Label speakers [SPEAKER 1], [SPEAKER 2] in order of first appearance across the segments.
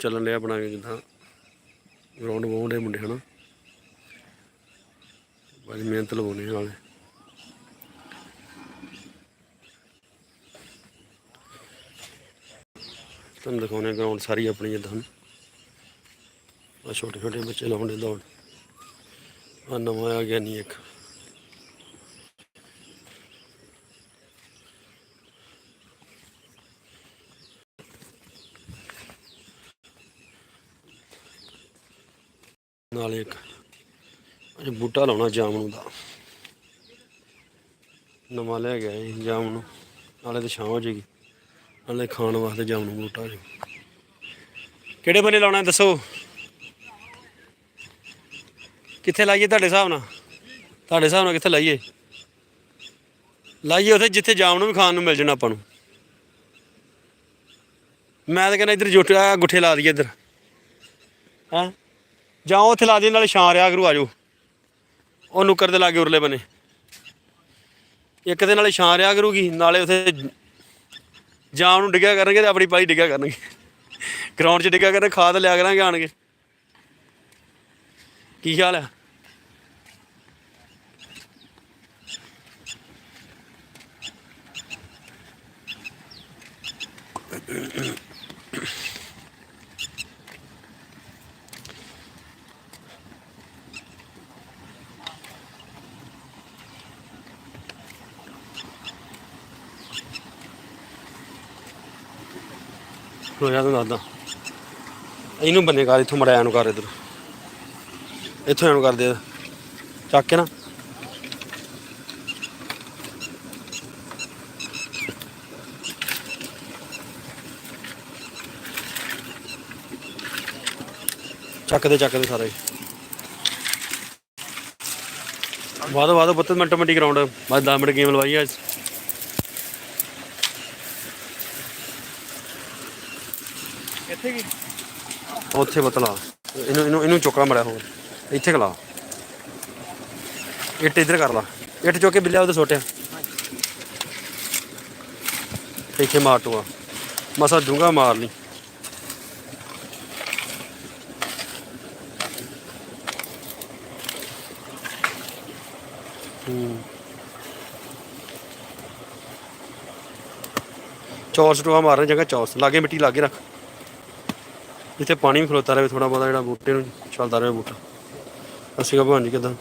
[SPEAKER 1] ਚੱਲਣ ਲਿਆ ਬਣਾ ਕੇ ਜਿੱਦਾਂ ਗਰਾਊਂਡ ਵਾਉਂਦੇ ਮੁੰਡੇ, ਹਨਾ? ਬੜੀ ਮਿਹਨਤ ਲਵਾਉਣੀ ਨਾਲੇ। ਤੁਹਾਨੂੰ ਦਿਖਾਉਣੇ ਗਰਾਊਂਡ ਸਾਰੀ ਆਪਣੀ ਜਿੱਦਾਂ ਹੁਣ ਆ ਛੋਟੇ ਛੋਟੇ ਬੱਚੇ ਲਾਉਂਦੇ ਦੌੜ। ਆ ਨਵਾਂ ਆ ਗਿਆ ਨਹੀਂ ਇੱਕ ਨਾਲੇ ਇੱਕ ਅਜੇ ਬੂਟਾ ਲਾਉਣਾ ਜਾਮਨੂ ਦਾ। ਨਵਾਂ ਲੈ ਗਿਆ ਇਹ ਜਾਮਨੂ ਨਾਲੇ ਤੇ ਛਾਂ ਹੋ ਜੇਗੀ ਨਾਲੇ ਖਾਣ ਵਾਸਤੇ ਜਾਮਨੂ ਬੂਟਾ ਜੀ। ਕਿਹੜੇ ਬੰਨੇ ਲਾਉਣਾ ਦੱਸੋ? ਕਿੱਥੇ ਲਾਈਏ ਤੁਹਾਡੇ ਹਿਸਾਬ ਨਾਲ? ਤੁਹਾਡੇ ਹਿਸਾਬ ਨਾਲ ਕਿੱਥੇ ਲਾਈਏ? ਲਾਈਏ ਉੱਥੇ ਜਿੱਥੇ ਜਾਮਨੂ ਵੀ ਖਾਣ ਨੂੰ ਮਿਲ ਜਾਣਾ ਆਪਾਂ ਨੂੰ। ਮੈਂ ਤਾਂ ਕਹਿੰਦਾ ਇੱਧਰ ਜੁੱਟ ਗੁੱਠੇ ਲਾ ਦਈਏ ਇੱਧਰ। ਹਾਂ? ਜਾਂ ਉੱਥੇ ਲਾ ਦੇ, ਨਾਲੇ ਛਾਂ ਰਿਆ ਕਰੂ ਆਜੋ ਉਹ ਨੁੱਕਰ ਦੇ ਲਾਗੇ ਉਰਲੇ ਬਨੇ। ਇੱਕ ਦੇ ਨਾਲੇ ਛਾਂ ਰਿਆ ਕਰੂਗੀ, ਨਾਲੇ ਉੱਥੇ ਜਾਂ ਉਹਨੂੰ ਡਿੱਗਿਆ ਕਰਨਗੇ ਤੇ ਆਪਣੀ ਪਾਈ ਡਿੱਗਿਆ ਕਰਨਗੇ। ਗਰਾਊਂਡ 'ਚ ਡਿੱਗਿਆ ਕਰਨਗੇ, ਖਾਦ ਲਿਆ ਕਰਾਂਗੇ ਆਣ ਕੀ। ਖਿਆਲ ਹੈ ਹੋ ਜਾ ਤੂੰ ਦੱਸਦਾ। ਇਹਨੂੰ ਬੰਨੇ ਕਰ, ਇੱਥੋਂ ਮੜਿਆ ਨੂੰ ਕਰ ਇਧਰ। ਇੱਥੋਂ ਇਹਨੂੰ ਕਰਦੇ ਚੱਕ ਕੇ ਨਾ। ਚੱਕਦੇ ਚੱਕਦੇ ਸਾਰੇ। ਵਾਦੋ ਵਾਦੋ ਬੱਤ ਮਿੰਟ ਮਿੰਟੀ ਗਰਾਊਂਡ ਬਸ 10 ਮਿੰਟ ਗੇਮ ਲਵਾਈ ਅੱਜ। ਉੱਥੇ ਬਤਲਾ। ਇਹਨੂੰ ਇਹਨੂੰ ਇਹਨੂੰ ਚੁੱਕਣਾ ਮੜਿਆ ਹੋਰ। ਇੱਥੇ ਖਲਾ ਇੱਟ ਇੱਧਰ ਕਰ ਲਾ। ਇੱਟ ਚੁੱਕ ਕੇ ਬਿੱਲਿਆ ਉਹਦੇ ਸੋਟਿਆ। ਇੱਥੇ ਮਾਰ ਟੂਆ ਮਸਾ ਡੂੰਗਾ ਮਾਰ ਲਈ। ਹੂੰ। ਚੌਰਸ ਟੂਆ ਮਾਰਨ ਜਗ੍ਹਾ ਚੌਰਸ ਲਾਗੇ ਮਿੱਟੀ ਲਾਗੇ ਰੱਖ। ਜਿੱਥੇ ਪਾਣੀ ਵੀ ਖਲੋਤਾ ਰਹੇ ਥੋੜਾ ਬਹੁਤਾ ਜਿਹੜਾ ਬੂਟੇ ਨੂੰ ਚੱਲਦਾ ਰਹੇ ਬੂਟਾ। ਅਸੀਂ ਕਾ ਭਾਣ ਜੀ, ਕਿਦਾਂ?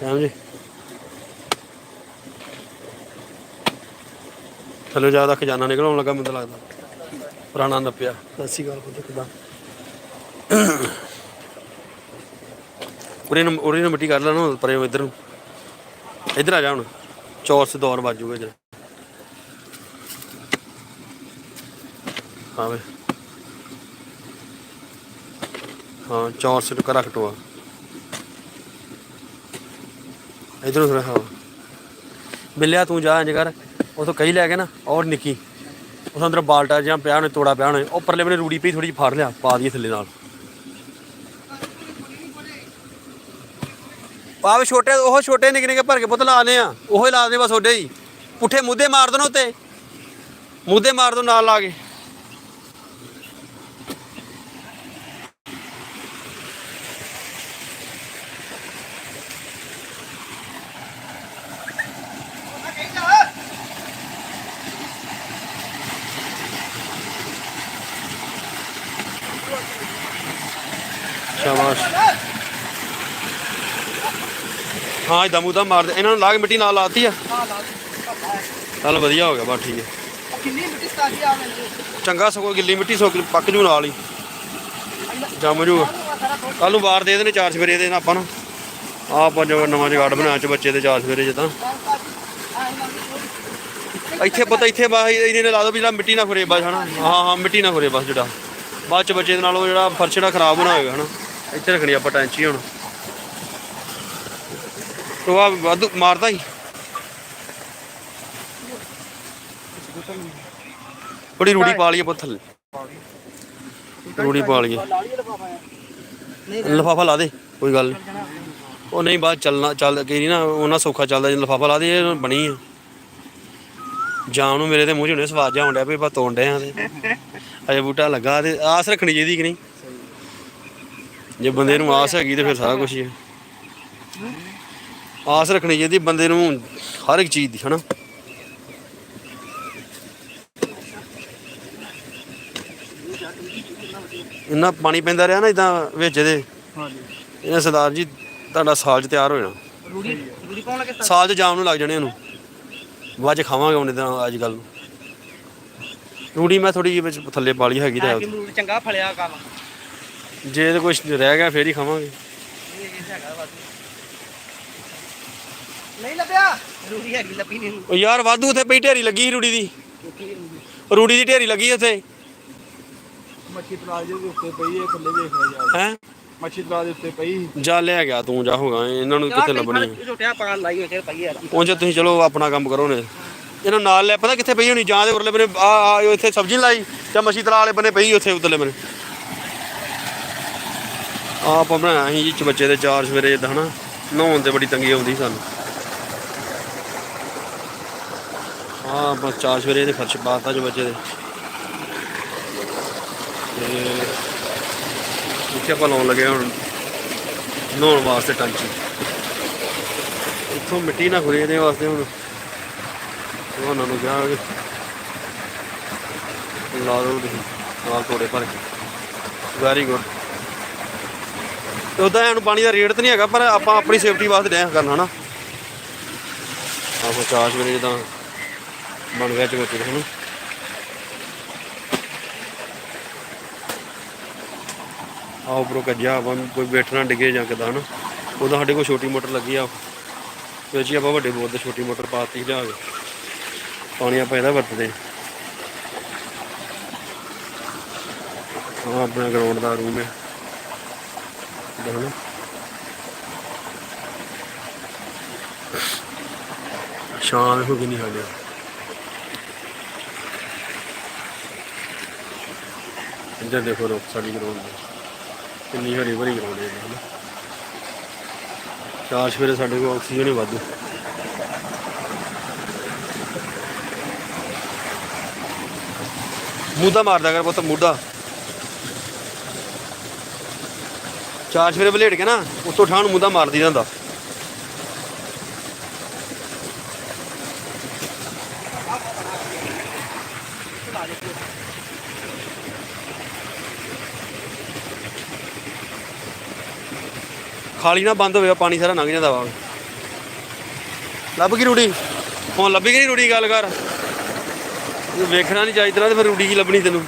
[SPEAKER 1] ਕਾਇਮ ਜੀ? ਥੱਲੇ ਜ਼ਿਆਦਾ ਖਜ਼ਾਨਾ ਨਿਕਲਣ ਲੱਗਾ ਮੈਨੂੰ ਲੱਗਦਾ। ਪੁਰਾਣਾ ਨੱਪਿਆ। ਅਸੀਂ ਗੱਲ ਪੁੱਤ, ਕਿਦਾਂ? ਉਰੇ ਨੂੰ ਉਰੇ ਨੂੰ ਮਿੱਟੀ ਕਰ ਲੈਣਾ, ਪਰੇ ਇੱਧਰ ਨੂੰ। ਇੱਧਰ ਆ ਜਾ ਹੁਣ। ਚੌਰਸ ਦੌਰ ਵੱਜੂਗਾ ਜਰਾ ਹਾਂ ਵੇ। ਹਾਂ ਚੌਰਸ ਟੁਕਾ ਰੱਖ ਟੋਆ ਇਧਰੋਂ ਥੋੜਾ ਹਾਂ। ਬਿੱਲਿਆ, ਤੂੰ ਜਾ ਇੰਜ ਕਰ। ਉਥੋਂ ਕਈ ਲੈ ਕੇ ਨਾ, ਔਰ ਨਿੱਕੀ। ਉਸ ਅੰਦਰ ਬਾਲਟਾ ਜਾਂ ਪਿਆ ਉਹਨੇ ਤੋੜਾ ਪਿਆ ਉਹਨੇ ਉਹ ਪਰਲੇ ਬਨੇ ਰੂੜੀ ਪਈ ਥੋੜੀ ਜਿਹੀ ਫੜ ਲਿਆ, ਪਾ ਦਈਏ ਥੱਲੇ ਨਾਲ। ਪਾਵੇ ਛੋਟੇ, ਉਹ ਛੋਟੇ ਨਿੱਕੇ ਨਿੱਕੇ ਭਰ ਕੇ ਪੁੱਤ ਲਾਣੇ ਆ। ਉਹੀ ਲਾ ਦੇ ਬਸ ਓਡੇ ਹੀ। ਪੁੱਠੇ ਮੁੱਦੇ ਮਾਰ ਦੋ ਨਾ ਉੱਤੇ। ਮੁੱਦੇ ਮਾਰ ਦੋ ਨਾਲ ਲਾ ਕੇ ਸ਼ਾਬਾਸ਼ ਹਾਂ ਇਦਾਂ ਮੂਦਾ ਮਾਰ ਦੇ ਇਹਨਾਂ ਨੂੰ ਲਾ ਕੇ ਮਿੱਟੀ ਨਾਲ ਲਾਤੀ ਆ। ਚੱਲ ਵਧੀਆ ਹੋ ਗਿਆ ਬਸ ਠੀਕ ਹੈ।
[SPEAKER 2] ਕਿੰਨੀ ਮਿੱਟੀ ਸਤਾਜੀ ਆ ਮੈਨੂੰ
[SPEAKER 1] ਚੰਗਾ ਸਗੋਂ ਗਿੱਲੀ ਮਿੱਟੀ ਸੋ ਪੱਕ ਜੂ ਨਾਲ ਹੀ। ਜੰਮ ਜੂ। ਕੱਲ ਨੂੰ ਵਾਰ ਦੇ ਦੇਣੇ ਚਾਰ ਸਵੇਰੇ ਦੇ ਆਪਾਂ ਨੂੰ। ਆਪਾਂ ਜੋ ਨਵਾਂ ਜਗਾੜ ਬਣਾਇਆ ਚ ਬੱਚੇ ਦੇ ਚਾਰ ਸਵੇਰੇ ਜਿੱਦਾਂ ਇੱਥੇ ਪਤਾ ਇੱਥੇ ਬਾ ਇਹਨੇ ਲਾ ਦੋ ਵੀ ਜਿਹੜਾ ਮਿੱਟੀ ਨਾ ਫਰੇ ਬਸ ਹਨਾ? ਹਾਂ ਹਾਂ ਮਿੱਟੀ ਨਾ ਫਰੇ ਬਸ ਜਿਹੜਾ। ਬਾਅਦ ਚ ਬੱਚੇ ਦੇ ਨਾਲ ਉਹ ਜਿਹੜਾ ਫਰਸ਼ ਜਿਹੜਾ ਖਰਾਬ ਹੋਣਾ ਹੋਏਗਾ ਹਨਾ? ਇੱਥੇ ਰੱਖਣੀ ਆਪਾਂ ਟੈਂਚੀ ਹੁਣ। ਟੋਆ ਵਾਧੂ ਮਾਰਦਾ ਹੀ ਥੋੜੀ ਰੂੜੀ ਪਾ ਲਈਏ ਪੁੱਤ ਰੂੜੀ ਪਾ ਲਈਏ। ਲਫਾਫਾ ਲਾ ਦੇ, ਕੋਈ ਗੱਲ ਨੀ। ਉਹ ਨਹੀਂ ਬਾਅਦ ਚੱਲਣਾ, ਚੱਲ ਕੇ ਨਹੀਂ ਨਾ, ਉਹਨਾਂ ਸੌਖਾ ਚੱਲਦਾ ਜੇ ਲਫਾਫਾ ਲਾ ਦੇ ਇਹ ਬਣੀ ਆ। ਜਾਣ ਨੂੰ ਮੇਰੇ ਤੇ ਮੂੰਹ 'ਚ ਹੁਣੇ ਸਵਾਦ ਜਾ ਆਉਂਦਾ ਵੀ ਆਪਾਂ ਤੋੜ ਡਏ ਆ ਤੇ। ਅਜੇ ਬੂਟਾ ਲੱਗਾ ਤੇ ਆਸ ਰੱਖਣੀ ਚਾਹੀਦੀ ਕਿ ਨਹੀਂ? ਜੇ ਬੰਦੇ ਨੂੰ ਆਸ ਹੈਗੀ ਤੇ ਫਿਰ ਸਾਰਾ ਕੁਝ ਹੀ ਹੈ ਆਸ ਰੱਖਣੀ ਚਾਹੀਦੀ ਬੰਦੇ ਨੂੰ ਹਰ ਇੱਕ ਚੀਜ਼ ਦੀ ਹਨਾ? ਇੰਨਾ ਪਾਣੀ ਪੈਂਦਾ ਰਿਹਾ ਨਾ ਇਦਾਂ ਵਿੱਚ ਇਹਦੇ।
[SPEAKER 2] ਹਾਂਜੀ।
[SPEAKER 1] ਇਹਨਾਂ ਸਰਦਾਰ ਜੀ ਤੁਹਾਡਾ ਸਾਲ ਚ ਤਿਆਰ ਹੋ ਜਾਣਾ
[SPEAKER 2] ਰੂੜੀ ਰੂੜੀ ਪਾਉਣ ਲੱਗੇ ਸਰ?
[SPEAKER 1] ਸਾਲ ਚ ਜਾਮ ਨੂੰ ਲੱਗ ਜਾਣੇ ਉਹਨੂੰ। ਬਾਅਦ ਚ ਖਾਵਾਂਗੇ ਹੁਣ ਇਦਾਂ ਅੱਜ ਕੱਲ ਨੂੰ। ਰੂੜੀ ਮੈਂ ਥੋੜੀ ਜਿਹੀ ਵਿੱਚ ਥੱਲੇ ਪਾਲੀ ਹੈਗੀ ਤਾਂ
[SPEAKER 2] ਚੰਗਾ ਫਲਿਆ ਕੰਮ
[SPEAKER 1] ਜੇ ਤੇ ਕੁਝ ਰਹਿ ਗਿਆ ਫੇਰ ਹੀ ਖਾਵਾਂਗੇ।
[SPEAKER 2] ਇਹ ਇਹ ਹੈਗਾ ਬਸ ਨਹੀਂ ਲੱਭਿਆ? ਰੂੜੀ ਹੈਗੀ ਲੱਭੀ ਨਹੀਂ।
[SPEAKER 1] ਉਹ ਯਾਰ ਵਾਧੂ ਉੱਥੇ ਪਈ ਢੇਰੀ ਲੱਗੀ ਸੀ ਰੂੜੀ ਦੀ। ਰੂੜੀ ਦੀ ਢੇਰੀ ਲੱਗੀ ਉੱਥੇ।
[SPEAKER 2] ਮੱਛੀ ਤਲਾਜ ਦੇ ਉੱਤੇ ਪਈ ਹੈ ਥੱਲੇ ਵੇਖਿਆ ਜਾ।
[SPEAKER 1] ਹੈ?
[SPEAKER 2] ਮੱਛੀ ਤਲਾਜ ਦੇ ਉੱਤੇ ਪਈ।
[SPEAKER 1] ਜਾ ਲੈ ਗਿਆ ਤੂੰ ਜਾ ਹੋਗਾ ਇਹਨਾਂ ਨੂੰ ਕਿੱਥੇ ਲੱਭਣੀ ਹੈ
[SPEAKER 2] ਝੋਟਿਆ ਪਾਣ ਲਾਈ ਹੋਈ ਤੇ ਪਈ ਯਾਰ
[SPEAKER 1] ਉਂਝ ਤੁਸੀਂ ਚਲੋ ਆਪਣਾ ਕੰਮ ਕਰੋ ਨੇ। ਇਹਨਾਂ ਨਾਲ ਲੈ ਪਤਾ ਕਿੱਥੇ ਪਈ ਹੋਣੀ? ਜਾਂ ਦੇ ਉਰਲੇ ਬਨੇ ਆ ਆ ਇੱਥੇ ਸਬਜ਼ੀ ਲਾਈ? ਜਾਂ ਮੱਛੀ ਤਲਾ ਵਾਲੇ ਬਨੇ ਪਈ ਉੱਥੇ ਉਤਲੇ ਬਨੇ? ਆਪ ਬਣਾਇਆ ਸੀ ਜੀ ਬੱਚੇ ਦੇ ਚਾਰ ਸਵੇਰੇ ਇਦਾਂ ਹਨਾ ਨਹਾਉਣ ਤੇ ਬੜੀ ਤੰਗੀ ਆਉਂਦੀ ਸਾਨੂੰ। ਹਾਂ ਆਪਾਂ ਚਾਰ ਸਵੇਰੇ ਇਹਦੇ ਖਰਚ ਪਾਤਾ ਜੋ ਬੱਚੇ ਦੇ। ਤੇ ਇੱਥੇ ਆਪਾਂ ਲਾਉਣ ਲੱਗੇ ਹੁਣ, ਨਹਾਉਣ ਵਾਸਤੇ ਟੰਕੀ। ਇੱਥੋਂ ਮਿੱਟੀ ਨਾ ਖੁਰੇ ਇਹਦੇ ਵਾਸਤੇ ਹੁਣ। ਉਹਨਾਂ ਨੂੰ ਕਿਹਾ ਕਿ ਲਾ ਦੋ ਤੁਸੀਂ, ਨਾਲ ਥੋੜੇ ਭਰ ਕੇ। ਵੈਰੀ ਗੁੱਡ ਤੇ ਉਦਾਂ ਇਹਨੂੰ ਪਾਣੀ ਦਾ ਰੇਟ ਤਾਂ ਨਹੀਂ ਹੈਗਾ, ਪਰ ਆਪਾਂ ਆਪਣੀ ਸੇਫਟੀ ਵਾਸਤੇ ਡਿਆ ਕਰਨਾ, ਹਨਾ। ਆਪਾਂ ਚਾਰ ਸਵੇਰੇ ਜਿੱਦਾਂ ਬਣ ਗਿਆ ਚੋਕੇ ਹਨਾ? ਆਹ ਉੱਪਰੋਂ ਕੱਜਿਆ ਆਪਾਂ ਕੋਈ ਬੈਠਣਾ ਡਿੱਗੇ ਜਾਂ ਕਿਦਾਂ, ਹਨਾ? ਉਹਦਾ ਸਾਡੇ ਕੋਲ ਛੋਟੀ ਮੋਟਰ ਲੱਗੀ ਆ ਵਿੱਚ ਹੀ ਆਪਾਂ ਵੱਡੇ ਬੋਰ ਤੇ ਛੋਟੀ ਮੋਟਰ ਪਾਤੀ ਲਿਆ ਕੇ। ਪਾਣੀ ਆਪਾਂ ਇਹਦਾ ਵਰਤਦੇ। ਹਾਂ ਆਪਣਾ ਗਰਾਊਂਡ ਦਾ ਰੂਮ ਹੈ। ਦੇਖੋ ਸ਼ਾਮ ਹੋ ਗਈ ਨਹੀਂ ਹਾਲੇ ਇੱਧਰ ਦੇਖੋ ਰੋਕ ਸਾਡੀ ਗਰਾਊਂਡ ਕਿੰਨੀ ਹਰੀ ਭਰੀ ਗਰਾਊਂਡ ਹੈ ਨਾ। ਹਨਾ ਚਾਰ ਸਵੇਰੇ ਸਾਡੇ ਕੋਲ ਆਕਸੀਜਨ ਹੀ ਵਾਧੂ। ਮੂਦਾ ਮਾਰਦਾ ਕਰ ਪੁੱਤ ਮੂਦਾ ਚਾਰ ਸਵੇਰੇ ਬਲੇਟ ਕੇ ਨਾ ਉੱਤੋਂ ਠਾਣ ਮੂਦਾ ਮਾਰਦੀ ਜਾਂਦਾ ਖਾਲੀ ਨਾ ਬੰਦ ਹੋਵੇ ਪਾਣੀ ਸਾਰਾ ਲੰਘ ਜਾਂਦਾ ਵਾ। ਲੱਭ ਗਈ ਰੂੜੀ? ਹੁਣ ਲੱਭੀ ਗਈ ਰੂੜੀ ਗੱਲ ਕਰ। ਜੇ ਵੇਖਣਾ ਨਹੀਂ ਚਾਹੀਦਾ ਤੇ ਫਿਰ ਰੂੜੀ ਕੀ ਲੱਭਣੀ ਤੈਨੂੰ?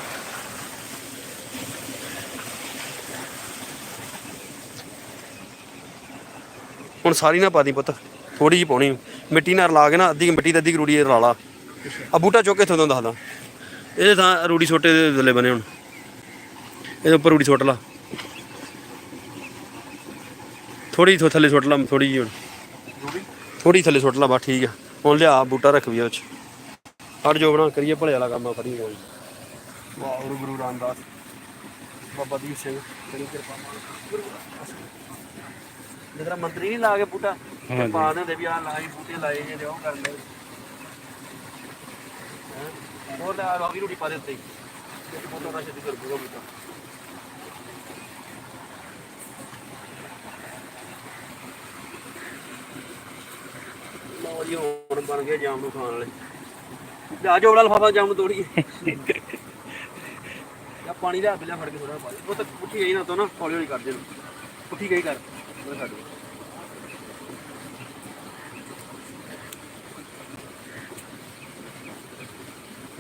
[SPEAKER 1] ਹੁਣ ਸਾਰੀ ਨਾ ਪਾਦੀ ਪੁੱਤ ਥੋੜੀ ਜਿਹੀ ਪਾਉਣੀ। ਮਿੱਟੀ ਨਾਲ ਰਲਾ ਕੇ ਨਾ ਅੱਧੀ ਮਿੱਟੀ ਤੇ ਅੱਧੀ ਰੂੜੀ ਰਲਾ ਲਾ। ਆ ਬੂਟਾ ਚੁੱਕ ਕੇ ਤੁਹਾਨੂੰ ਦੱਸਦਾ। ਇਹਦੇ ਥਾਂ ਰੂੜੀ ਛੋਟੇ ਦੇ ਥੱਲੇ ਬਣੇ ਹੁਣ। ਇਹਦੇ ਉੱਪਰ ਰੂੜੀ ਸੁੱਟ ਲਾ। ਥੋੜੀ ਥੋ ਥੱਲੇ ਸੁੱਟ ਲਾ ਥੋੜੀ ਜਿਹੀ ਹੁਣ। ਥੋੜੀ ਥੱਲੇ ਸੁੱਟ ਲਾ ਬਾ ਠੀਕ ਆ। ਹੁਣ ਲਿਆ ਬੂਟਾ ਰੱਖ ਵੀ ਉਹ ਚ ਹਟ ਜੋ ਬਣਾ ਕਰੀਏ ਭਲੇ ਵਾਲਾ ਕੰਮ ਆ ਫੜੀ ਕੋਈ ਵਾਹਿਗੁਰੂ ਗੁਰੂ ਰਾਮਦਾਸ। ਬਾਬਾ ਦੀਪ ਸਿੰਘ ਤੇਰੀ ਕਿਰਪਾ ਜਿਹੜਾ ਮੰਤਰੀ ਨਹੀਂ ਲਾ ਕੇ ਬੂਟਾ ਤੇ ਪਾ ਦਿੰਦੇ ਵੀ ਆ ਲਾਈ ਬੂਟੇ ਲਾਏ ਜੇ ਉਹ ਕਰ ਲੈ ਹੈਂ? ਹੋਰ ਆ ਵੀ ਰੋਟੀ ਪਾ ਦੇ ਉੱਤੇ ਹੀ। ਤੇ ਦਾ ਛੇਤੀ ਕਰ ਬੂਟਾ। ਜੀ ਬਣ ਜਾਮ ਨੂੰ ਖਾਣ ਵਾਲੇ। ਜਾ ਲਫਾਫਾ ਜਾਮ ਨੂੰ ਤੋੜੀਏ। ਜਾਂ ਪਾਣੀ ਲਿਆ ਬਿਲਾ ਫੜ ਕੇ ਥੋੜਾ ਪਾ ਦੇ ਉਹ ਤਾਂ ਪੁੱਠੀ ਗਈ ਨਾ ਤੋਂ ਨਾ ਹੌਲੀ ਹੌਲੀ ਕਰ ਦੇ ਪੁੱਠੀ ਗਈ ਕਰ ਛੱਡ ਦੇ।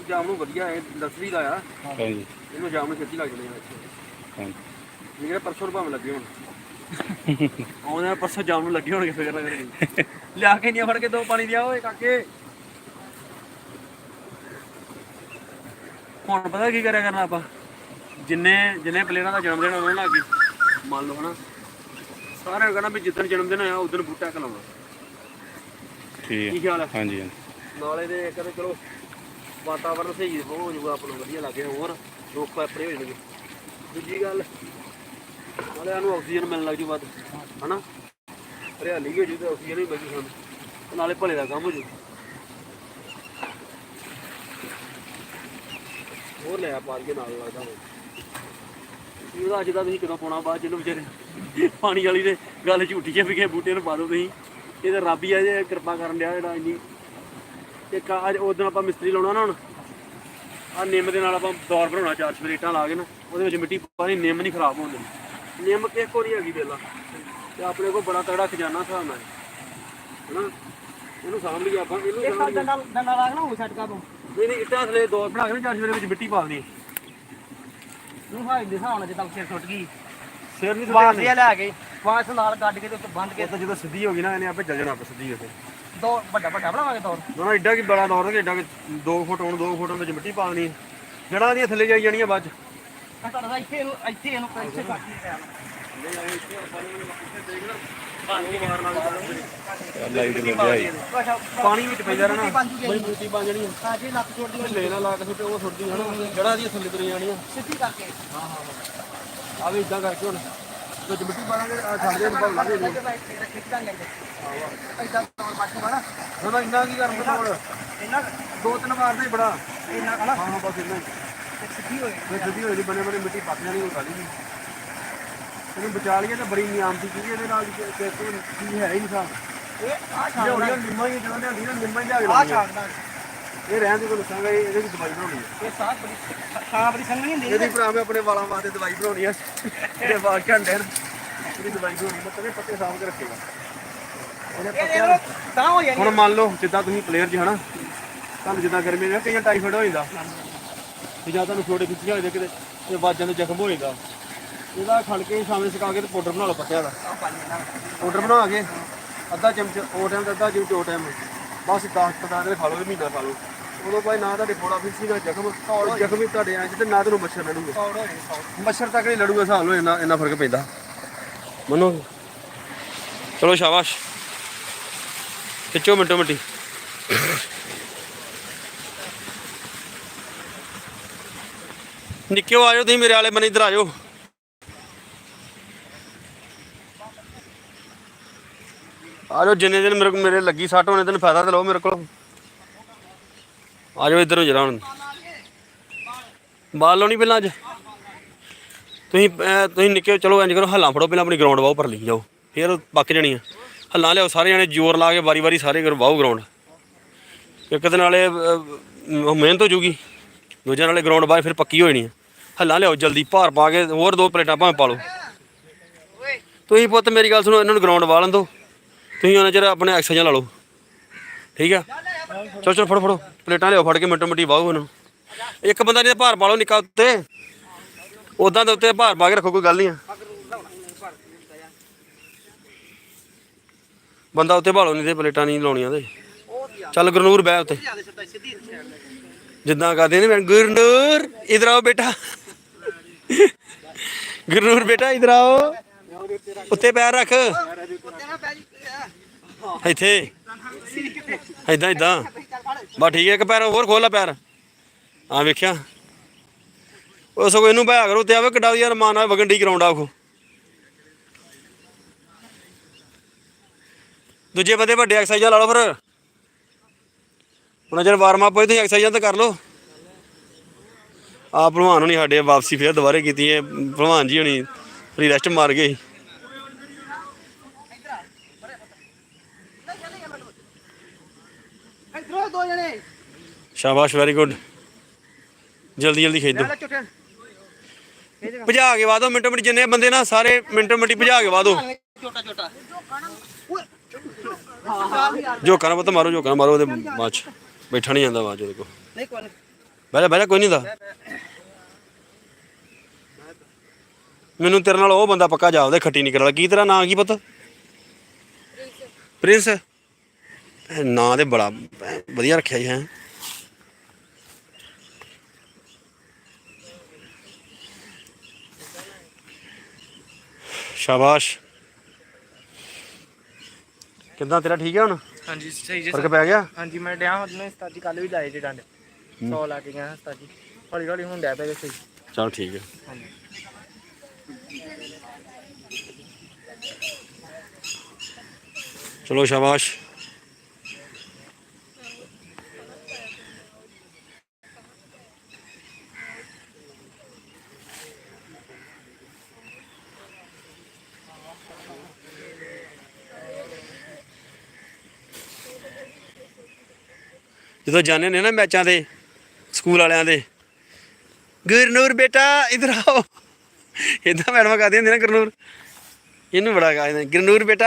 [SPEAKER 1] ਜਾਮ ਨੂੰ ਵਧੀਆ ਹੈ ਨਰਸਰੀ ਦਾ ਆ।
[SPEAKER 3] ਹਾਂਜੀ।
[SPEAKER 1] ਇਹਨੂੰ ਜਾਮ ਨੂੰ ਛੇਤੀ ਲੱਗ ਜਣੇ ਅੱਛੇ
[SPEAKER 3] ਹਾਂਜੀ।
[SPEAKER 1] ਜਿਹੜੇ ਪਰਸੋਂ ਭਾਵੇਂ ਲੱਗੇ ਹੋਣ। ਨਾਲ ਪਰਸੋਂ ਜਾਮ ਨੂੰ ਲੱਗੇ ਹੋਣਗੇ ਫਿਕਰ ਨਾ ਕਰੀ ਲਿਆ ਕੇ ਨਹੀਂ ਫੜ ਕੇ ਦੋ ਪਾਣੀ ਦਿਆ ਓਏ ਕਾਕੇ। ਹੁਣ ਪਤਾ ਕੀ ਕਰਿਆ ਕਰਨਾ ਆਪਾਂ? ਜਿੰਨੇ ਜਿੰਨੇ ਪਲੇਅਰਾਂ ਦਾ ਜਨਮ ਦਿਨ ਹੋਣਾ ਨਾ ਅੱਗੇ। ਮੰਨ ਲਓ ਹਨਾ। ਸਾਰਿਆਂ ਨੂੰ ਕਹਿਣਾ ਵੀ ਜਿੱਦਣ ਜਨਮ ਦਿਨ ਹੋਇਆ ਉਦੋਂ ਬੂਟਾ ਕਲਾਉਣਾ
[SPEAKER 3] ਠੀਕ।
[SPEAKER 1] ਕੀ
[SPEAKER 3] ਹੈ
[SPEAKER 1] ਖਿਆਲ ਹੈ
[SPEAKER 3] ਹਾਂਜੀ ਹਾਂਜੀ।
[SPEAKER 1] ਨਾਲੇ ਦੇ ਕਦੇ ਚਲੋ ਵਾਤਾਵਰਨ ਸਹੀ ਹੋ ਜਾਊਗਾ ਆਪਾਂ ਨੂੰ ਵਧੀਆ ਲੱਗੇ ਹੋਰ ਰੋਕ ਪੈਪਰੇ ਹੋ ਜਾਣਗੇ। ਦੂਜੀ ਗੱਲ ਨਾਲੇ ਨੂੰ ਆਕਸੀਜਨ ਮਿਲਣ ਲੱਗ ਜੂ ਵੱਧ ਹਨਾ? ਹਰਿਆਲੀ ਹੋ ਜੂ ਤੇ ਆਕਸੀਜਨ ਵੀ ਬਚੂ ਸਾਨੂੰ। ਤੇ ਨਾਲੇ ਭਲੇ ਦਾ ਕੰਮ ਹੋ ਜੂ। ਹੋਰ ਲਿਆ ਪਾ ਕੇ ਨਾਲ ਲੱਗਦਾ ਹੁਣ ਇਹਦਾ ਅੱਜ ਦਾ ਤੁਸੀਂ ਕਦੋਂ ਪਾਉਣਾ ਬਾਅਦ ਜਿਹਨੂੰ ਵਿਚਾਰੇ ਪਾਣੀ ਵਾਲੀ ਦੇ ਗੱਲ ਝੂਠੀ ਹੈ ਵੀ ਕਿ ਬੂਟੇ ਨੂੰ ਪਾ ਦਿਓ ਤੁਸੀਂ। ਇਹ ਤਾਂ ਰੱਬ ਹੀ ਆ ਜੇ ਕਿਰਪਾ ਕਰਨ ਡਿਆ ਜਿਹੜਾ ਇੰਨੀ। ਇੱਕ ਅੱਜ ਉਦੋਂ ਆਪਾਂ ਮਿਸਤਰੀ ਲਾਉਣਾ ਨਾ ਹੁਣ। ਆ ਨਿੰਮ ਦੇ ਨਾਲ ਆਪਾਂ ਦੌਰ ਬਣਾਉਣਾ, ਚਾਰ ਸਪਰੇਟਾਂ ਲਾ ਕੇ ਨਾ। ਉਹਦੇ ਵਿੱਚ ਮਿੱਟੀ ਪਾਣੀ ਨਿੰਮ ਨਹੀਂ ਖਰਾਬ ਹੋਣ ਦੇਣੀ। ਨਿੰਮ ਕਿਸ ਕੋਲ ਹੈਗੀ ਵੇਲਾ? ਤੇ ਆਪਣੇ ਕੋਲ ਬੜਾ ਤਗੜਾ ਖਜ਼ਾਨਾ ਹਿਸਾਬ ਨਾਲ ਹਨਾ? ਇਹਨੂੰ ਸਾਂਭ ਲਈਏ ਆਪਾਂ ਇਹਨੂੰ
[SPEAKER 2] ਇਹ
[SPEAKER 1] ਸਾਂਭ
[SPEAKER 2] ਸਾਡਾ
[SPEAKER 1] ਲਈਏ।
[SPEAKER 2] ਨਾਲ ਡੰਡਾ ਉਹ ਛਟਕਾ ਤੋਂ
[SPEAKER 1] ਨਹੀਂ ਨਹੀਂ ਇੱਟਾਂ ਥਲੇ ਦੌਰ ਬਣਾ ਕੇ ਨਾ ਚਾਰ ਸਪਰੇ ਵਿੱਚ ਮਿੱਟੀ ਪਾ ਦੇਣੀ।
[SPEAKER 2] ਨੂੰ ਹਾਈ ਦੇ ਹਿਸਾਬ ਨਾਲ ਜਿੱਦਾਂ ਸਿਰ ਟੁੱਟ ਗਈ।
[SPEAKER 1] ਸਿਰ ਨਹੀਂ
[SPEAKER 2] ਵਾਸੀਆ ਲੈ ਕੇ ਵਾਸ ਨਾਲ ਗੱਡ ਕੇ ਤੇ ਉੱਤੇ ਬੰਨ ਕੇ
[SPEAKER 1] ਇਹ ਤਾਂ ਜਦੋਂ ਸਿੱਧੀ ਹੋ ਗਈ ਨਾ ਇਹਨੇ ਆਪੇ ਚੱਲ ਜਾਣਾ ਆਪੇ ਸਿੱਧੀ ਹੋ ਕੇ।
[SPEAKER 2] ਦੋ ਵੱਡਾ ਵੱਡਾ ਬਣਾਵਾਂਗੇ ਦੌਰ
[SPEAKER 1] ਨਾ ਏਡਾ ਕੀ ਬੜਾ ਦੌਰ ਕਿ ਏਡਾ ਕਿ 2 ਫੁੱਟ ਹੋਣ 2 ਫੁੱਟ ਵਿੱਚ ਮਿੱਟੀ ਪਾ ਦੇਣੀ। ਜੜਾਂ ਦੀਆਂ ਥੱਲੇ ਜਾਈ ਜਾਣੀਆਂ ਬਾਅਦ ਚ।
[SPEAKER 2] ਤੁਹਾਡਾ ਤਾਂ ਇੱਥੇ ਇਹਨੂੰ ਇੱਥੇ ਇਹਨੂੰ ਇੱਥੇ ਕੱਟ ਲਿਆ
[SPEAKER 3] ਲਾਈਟ ਲੱਗਿਆ ਜੀ
[SPEAKER 1] ਪਾਣੀ ਵਿੱਚ ਪੈਂਦਾ ਰਹਿਣਾ। ਬਈ ਮਿੱਟੀ ਬਣ ਜਾਣੀ
[SPEAKER 2] ਹਾਂ ਜੇ ਲੱਤ ਛੋੜ ਦੀ
[SPEAKER 1] ਲੈ ਨਾ ਲਾ ਕੇ ਸੁੱਟੇ ਉਹ ਸੁੱਟਦੀ ਹਨਾ ਜੜਾਂ ਦੀਆਂ ਥੱਲੇ ਤੁਰ ਜਾਣੀਆਂ।
[SPEAKER 2] ਸਿੱਧੀ ਕਰਕੇ।
[SPEAKER 1] ਆ ਵੀ ਇਦਾਂ ਕਰਕੇ ਹੁਣ ਵਿੱਚ ਮਿੱਟੀ ਪਾਣਾਂਗੇ ਆ ਛੱਡ ਦੇ ਭਾਵ ਲਾਗੇ।
[SPEAKER 2] ਲੱਗੇ ਬਾਈ ਤੇ ਖਿੱਚ ਦਾਂਗੇ ਇਦਾਂ ਦੌਰ ਬਾਕੀ ਬਣਾ?
[SPEAKER 1] ਨਾ ਨਾ ਇੰਨਾ ਕੀ ਕਰਨ ਬੋਲ
[SPEAKER 2] ਇਹਨਾਂ
[SPEAKER 1] ਦੋ ਤਿੰਨ ਵਾਰ ਦਾ ਹੀ ਬੜਾ
[SPEAKER 2] ਹਨਾ
[SPEAKER 1] ਹਾਂ ਹਾਂ ਬਸ ਇੰਨਾ ਹੀ।
[SPEAKER 2] ਸਿੱਧੀ ਹੋਏ
[SPEAKER 1] ਸਿੱਧੀ ਹੋਈ ਬਣੇ ਬਣੇ ਮਿੱਟੀ ਪੱਕ ਜਾਣੀ ਕੋਈ ਗੱਲ ਹੀ ਨਹੀਂ ਇਹਨੂੰ ਬਚਾ ਲਈਏ ਤਾਂ ਬੜੀ ਨਿਆਮ ਦੀ ਚੀਜ਼ ਇਹਦੇ ਨਾਲ ਕਿ ਹੈ ਹੀ ਨਹੀਂ ਸਾਹ
[SPEAKER 2] ਇਹ ਆ
[SPEAKER 1] ਨਿੰਮਾਂ ਹੀ ਜਦੋਂ ਲਿਆਉਂਦੀ ਨਾ ਨਿੰਮਾਂ ਹੀ ਲਿਆ ਕੇ
[SPEAKER 2] ਆ। ਛਾੜਦਾ
[SPEAKER 1] ਇਹ ਰਹਿਣ ਦੀ ਕੋਈ ਦੱਸਾਂਗਾ ਇਹ- ਇਹਦੇ ਵਿੱਚ ਦਵਾਈ ਬਣਾਉਣੀ ਹੈ।
[SPEAKER 2] ਇਹ ਸਾਹ ਬੜੀ ਸਾਹ ਬੜੀ ਸੰਗਣੀ ਹੁੰਦੀ
[SPEAKER 1] ਇਹਦੀ ਭਰਾ ਮੈਂ ਆਪਣੇ ਵਾਲਾਂ ਵਾਸਤੇ ਦਵਾਈ ਬਣਾਉਣੀ ਆ। ਇਹਦੇ ਵਾਲ ਝੰਡੇ ਨੇ। ਇਹਦੀ ਦਵਾਈ ਬਣਾਉਣੀ ਮੈਂ ਤੇਰੇ ਪੱਤੇ ਸਾਫ਼ ਕੇ ਰੱਖੇਗਾ।
[SPEAKER 2] ਇਹ
[SPEAKER 1] ਹੁਣ ਮੰਨ ਲਓ ਜਿੱਦਾਂ ਤੁਸੀਂ ਪਲੇਅਰ ਜੀ ਹਨਾ ਤੁਹਾਨੂੰ ਜਿੱਦਾਂ ਗਰਮੀ ਨਾਲ ਕਈਆਂ ਟਾਈਫਾਇਡ ਹੋ ਜਾਂਦਾ। ਜਾਂ ਤੁਹਾਨੂੰ ਛੋਟੇ ਖਿੱਚੀਆਂ ਹੋ ਜਾਂਦੇ ਕਿਤੇ ਤੇ ਵਾਜਾਂ ਦੇ ਜ਼ਖਮ ਹੋ ਜਾਂਦਾ। ਇਹਦਾ ਖੜ ਕੇ ਸ਼ਾਮੇ ਸੁਕਾ ਕੇ ਤੇ ਪਾਊਡਰ ਬਣਾ ਲਓ ਪੱਤਿਆਂ ਦਾ। ਪਾਊਡਰ ਬਣਾ ਕੇ ਅੱਧਾ ਚਮਚ ਉਹ ਟਾਈਮ ਤੇ ਅੱਧਾ ਚਮਚ ਉਹ ਟਾਈਮ ਬਸ 10 15 ਦਿਨ ਖਾ ਲਓ ਤੇ ਮਹੀਨਾ ਖਾ ਲਓ। ਉਦੋਂ ਭਾਈ ਨਾ ਤੁਹਾਡੇ ਫੋੜਾ ਫਿਸੀ ਨਾ ਜ਼ਖਮ ਜ਼ਖਮ ਵੀ ਤੁਹਾਡੇ ਆਂ ਤੇ ਨਾ ਤੁਹਾਨੂੰ ਮੱਛਰ ਲੜੂਗਾ। ਮੱਛਰ ਤੱਕ ਨਹੀਂ ਲੜੂਗਾ ਹਿਸਾਬ ਲਓ ਇੰਨਾ ਇੰਨਾ ਫ਼ਰਕ ਪੈਂਦਾ। ਮੰਨੋ? ਚਲੋ ਸ਼ਾਬਾਸ਼। ਖਿੱਚੋ ਮਿੰਟੋ ਮਿੰਟੀ। ਨਿੱਕਿਓ ਆਜੋ ਤੁਸੀਂ ਮੇਰੇ ਵਾਲੇ ਬੰਨੇ ਇੱਧਰ ਆਜੋ ਆਜੋ ਜਿੰਨੇ ਦਿਨ ਮੇਰੇ ਮੇਰੇ ਲੱਗੀ ਸੱਟ ਹੋਣੇ ਦਿਨ ਫਾਇਦਾ ਤੇ ਲਓ ਮੇਰੇ ਕੋਲ। ਆਜੋ ਇੱਧਰ ਨੂੰ ਜਰਾ ਹੁਣ। ਬਾਲ ਲਾਉਣੀ ਪਹਿਲਾਂ ਅੱਜ। ਤੁਸੀਂ ਤੁਸੀਂ ਨਿੱਕੇ ਚਲੋ ਇੰਜ ਕਰੋ ਹੱਲਾਂ ਫੜੋ ਪਹਿਲਾਂ ਆਪਣੀ ਗਰਾਊਂਡ ਵਾਹੋ ਪਰ ਲਈ ਜਾਓ। ਫਿਰ ਪੱਕ ਜਾਣੀ ਆ ਹੱਲਾਂ ਲਿਆਓ ਸਾਰੇ ਜਣੇ ਜ਼ੋਰ ਲਾ ਕੇ ਵਾਰੀ ਵਾਰੀ ਸਾਰੇ ਕਰੋ ਵਾਹੋ ਗਰਾਊਂਡ ਇੱਕ ਦਿਨ ਨਾਲੇ ਮਿਹਨਤ ਹੋ ਜੂਗੀ ਦੂਜੇ ਨਾਲੇ ਗਰਾਊਂਡ ਬਾਅਦ ਫਿਰ ਪੱਕੀ ਹੋ ਜਾਣੀ ਆ। ਹੱਲਾਂ ਲਿਆਓ ਜਲਦੀ ਭਾਰ ਪਾ ਕੇ ਹੋਰ ਦੋ ਪਲੇਟਾਂ ਭਾਵੇਂ ਪਾ ਲਓ। ਤੁਸੀਂ ਪੁੱਤ ਮੇਰੀ ਗੱਲ ਸੁਣੋ ਇਹਨਾਂ ਨੂੰ ਗਰਾਊਂਡ ਵਾਲਣ ਦਿਓ। ਤੁਸੀਂ ਉਹਨਾਂ ਚਿਰ ਆਪਣੇ ਐਕਸਰਸਾਈਜ਼ਾਂ ਲਾ ਲਓ। ਠੀਕ ਆ? ਚਲੋ ਚਲੋ, ਫੜੋ ਫੜੋ। ਪਲੇਟਾਂ ਲਿਆਓ ਫੜ ਕੇ, ਮਿੰਟੋ ਮਿੰਟੀ ਵਾਹੋ ਇਹਨੂੰ। ਇੱਕ ਬੰਦਾ ਨਹੀਂ ਭਾਰ ਪਾ ਲਓ ਨਿੱਕਾ ਉੱਤੇ। ਉਦਾਂ ਦੇ ਉੱਤੇ ਭਾਰ ਪਾ ਕੇ ਰੱਖੋ, ਕੋਈ ਗੱਲ ਨਹੀਂ ਆ। ਬੰਦਾ ਉੱਤੇ ਭਾਲੋ ਨਹੀਂ ਤੇ ਪਲੇਟਾਂ ਨਹੀਂ ਲਾਉਣੀਆਂ ਤੇ। ਚੱਲ ਗੁਰਨੂਰ ਬਹਿ ਉੱਤੇ। ਜਿੱਦਾਂ ਕਰਦੇ ਨੇ ਮੈਂ, ਗੁਰਨੂਰ, ਇਧਰ ਆਓ ਬੇਟਾ। ਗਰਨੂਰ ਬੇਟਾ, ਇਧਰ ਆਓ। ਉੱਤੇ ਪੈਰ ਰੱਖ। ਇੱਥੇ। ਇਦਾਂ ਇਦਾਂ ਬਾ ਠੀਕ ਹੈ, ਇੱਕ ਪੈਰ ਹੋਰ ਖੋਲਾ ਪੈਰ। ਆ ਵੇਖਿਆ। ਉਹ ਸਗੋਂ ਇਹਨੂੰ ਭਾਇਆ ਕਰੋ ਤੇ ਆਵੇ ਕਿੱਡਾ ਯਾਰ ਮਾਨਾ ਵਗੰਡੀ ਗਰਾਉਂਡ ਆ ਉਹ। ਦੂਜੇ ਬੰਦੇ ਵੱਡੇ ਐਕਸਰਸਾਈਜ਼ਾਂ ਲਾ ਲਓ ਫਿਰ। ਹੁਣ ਜਦ ਵਾਰਮ ਅਪ ਹੋਏ, ਤੁਸੀਂ ਐਕਸਰਸਾਈਜ਼ਾਂ ਤਾਂ ਕਰ ਲਓ। ਆ ਭਲਵਾਨ ਹੁਣੀ ਸਾਡੇ ਵਾਪਸੀ ਫਿਰ ਦੁਬਾਰੇ ਕੀਤੀ ਹੈ। ਭਲਵਾਨ ਜੀ ਹੋਣੀ ਫਰੀ ਰੈਸਟ ਮਾਰ ਗਏ।
[SPEAKER 2] ਇਧਰੋਂ ਦੋ ਜਣੇ।
[SPEAKER 1] ਸ਼ਾਬਾਸ਼ ਵੈਰੀ ਗੁੱਡ ਜਲਦੀ ਜਲਦੀ ਖੇਡੋ।
[SPEAKER 2] ਲੈ ਚੁੱਟੇ
[SPEAKER 1] ਭਜਾ ਕੇ ਵਾਦੋ ਮਿੰਟੋ ਮਿੰਟ ਜਿੰਨੇ ਬੰਦੇ ਨਾ ਸਾਰੇ ਮਿੰਟੋ ਮਿੰਟੀ ਭਜਾ ਕੇ ਵਾਦੋ
[SPEAKER 2] ਛੋਟਾ ਛੋਟਾ
[SPEAKER 1] ਝੋਕਾ ਨਾ ਪਤਾ ਮਾਰੋ ਝੋਕਾ ਨਾ ਮਾਰੋ ਉਹਦੇ ਬਾਅਦ ਚ। ਬੈਠਾ ਨਹੀਂ ਜਾਂਦਾ ਬਾਅਦ ਉਹਦੇ ਕੋ
[SPEAKER 2] ਨਹੀਂ ਕੋਈ
[SPEAKER 1] ਬਹਿ ਜਾ ਬਹਿ ਜਾ ਕੋਈ ਨਹੀਂ ਦਾ ਮੈਨੂੰ ਤੇਰੇ ਨਾਲ ਉਹ ਬੰਦਾ ਪੱਕਾ ਜਾਪਦਾ ਖੱਟੀ ਨਿਕਲ ਵਾਲਾ। ਕੀ ਤੇਰਾ ਨਾਂ ਕੀ ਪਤਾ? ਪ੍ਰਿੰਸ। ਇਹ ਨਾਂ ਤੇ ਬੜਾ ਵਧੀਆ ਰੱਖਿਆ ਜੀ ਹੈ। ਸ਼ਾਬਾਸ਼। ਕਿੱਦਾਂ ਤੇਰਾ ਠੀਕ ਹੈ ਹੁਣ?
[SPEAKER 2] ਹਾਂਜੀ ਸਹੀ ਜੀ
[SPEAKER 1] ਫ਼ਰਕ ਪੈ ਗਿਆ?
[SPEAKER 2] ਹਾਂਜੀ ਮੈਂ ਡਿਆ ਹਾਂ ਨੇ ਉਸਤਾਦ ਜੀ ਕੱਲ ਵੀ ਲਾਏ ਜੀ ਡੰਡ। 100 ਲਾ ਕੇ ਗਿਆ ਉਸਤਾਦ ਜੀ ਹੌਲੀ ਹੌਲੀ ਹੁਣ ਡਿਆ ਪਿਆ ਸਹੀ।
[SPEAKER 1] ਚਲ ਠੀਕ ਹੈ
[SPEAKER 2] ਹਾਂਜੀ।
[SPEAKER 1] ਚਲੋ ਸ਼ਾਬਾਸ਼। ਜਦੋਂ ਜਾਂਦੇ ਨੇ ਨਾ ਮੈਚਾਂ ਦੇ, ਸਕੂਲ ਵਾਲਿਆਂ ਦੇ। ਗੁਰਨੂਰ ਬੇਟਾ, ਇਧਰ ਆਓ। ਇਦਾਂ ਮੈਡਮ ਕਹਦੀ ਹੁੰਦੀ ਨਾ ਗੁਰਨੂਰ। ਇਹਨੂੰ ਬੜਾ ਕਹਿੰਦੇ ਗੁਰਨੂਰ ਬੇਟਾ।